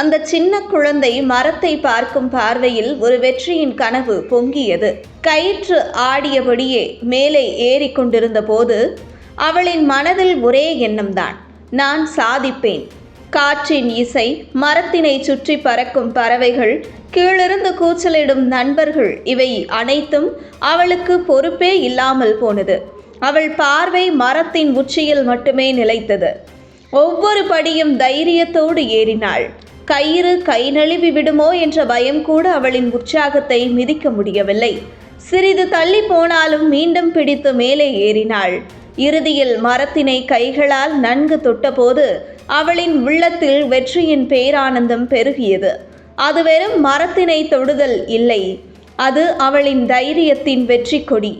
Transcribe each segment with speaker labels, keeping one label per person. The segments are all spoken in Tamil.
Speaker 1: அந்த சின்ன குழந்தை மரத்தை பார்க்கும் பார்வையில் ஒரு வெற்றியின் கனவு பொங்கியது. கயிற்று ஆடியபடியே மேலே ஏறிக்கொண்டிருந்த போது அவளின் மனதில் ஒரே எண்ணம்தான். நான் சாதிப்பேன். காற்றின் இசை மரத்தினை சுற்றி பறக்கும் பறவைகள் கீழிருந்து கூச்சலிடும் நண்பர்கள் இவை அனைத்தும் அவளுக்கு பொறுப்பே இல்லாமல் போனது. அவள் பார்வை மரத்தின் உச்சியில் மட்டுமே நிலைத்தது. ஒவ்வொரு படியும் தைரியத்தோடு ஏறினாள். கயிறு கை நழுவி விடுமோ என்ற பயம் கூட அவளின் உற்சாகத்தை மிதிக்க முடியவில்லை. சிறிது தள்ளி போனாலும் மீண்டும் பிடித்து மேலே ஏறினாள். இறுதியில் மரத்தினை கைகளால் நன்கு தொட்டபோது அவளின் உள்ளத்தில் வெற்றியின் பேரானந்தம் பெருகியது. அது வெறும் மரத்தினை தொடுதல் இல்லை. அது அவளின் தைரியத்தின் வெற்றி கொடி.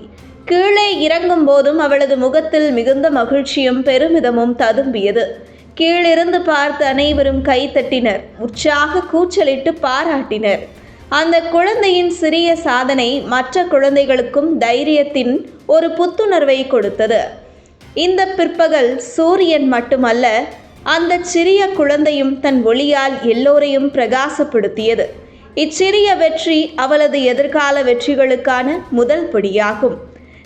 Speaker 1: கீழே இறங்கும் போதும் அவளது முகத்தில் மிகுந்த மகிழ்ச்சியும் பெருமிதமும் ததும்பியது. கீழிருந்து பார்த்து அனைவரும் கைத்தட்டினர் உற்சாக கூச்சலிட்டு பாராட்டினர். அந்த குழந்தையின் சிறிய சாதனை மற்ற குழந்தைகளுக்கும் தைரியத்தின் ஒரு புத்துணர்வை கொடுத்தது. இந்த பிற்பகல் சூரியன் மட்டுமல்ல அந்த சிறிய குழந்தையும் தன் ஒளியால் எல்லோரையும் பிரகாசப்படுத்தியது. இச்சிறிய வெற்றி அவளது எதிர்கால வெற்றிகளுக்கான முதல் படியாகும்.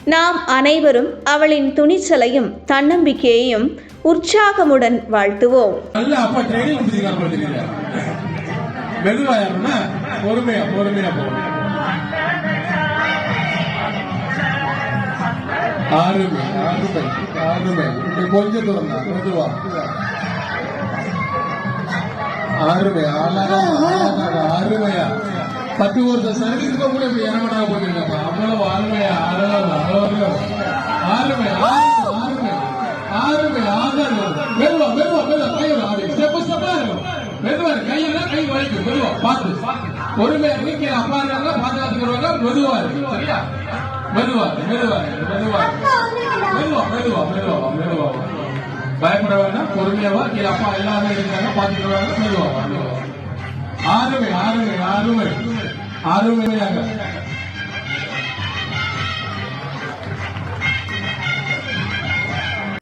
Speaker 1: நாம் அனைவரும் அவளின் துணிச்சலையும் தன்னம்பிக்கையையும் உற்சாகமுடன் வாழ்த்துவோம்.
Speaker 2: கொஞ்சம் தூரம் மெதுவா. அழகா அருமையா. பத்து ஒருத்தர் சர்வீஸ்க்கு கூட இறங்கடா போயிருக்கப்பா அவ்வளவு அருமையா அழகா அழகா ஆறுமை ஆறுமை ஆறுமை ஆறுமை மெதுவா மெதுவா மெதுவா கை ஆடி. ஸ்டெப் ஸ்டெப்பா இருக்கும் மெதுவா இரு. கையெல்லாம் கை வலிக்கும் மெதுவா பார்த்து. பொறுமையா நீங்க அப்பா இருந்தாங்க பாதுகாத்துக்கிறவங்க மெதுவா இருக்கு சரியா? மெதுவா மெதுவா இரு, மெதுவா இரு. மெதுவா மெதுவா மெதுவா மெதுவா. பயப்பட வேண்டாம் பொறுமையாவா கீழே அப்பா எல்லாமே இருக்காங்க பாத்துக்கிறவங்க மெதுவா மெதுவா ஆறுமை ஆறுமை ஆறுமை. ஆறுமையாக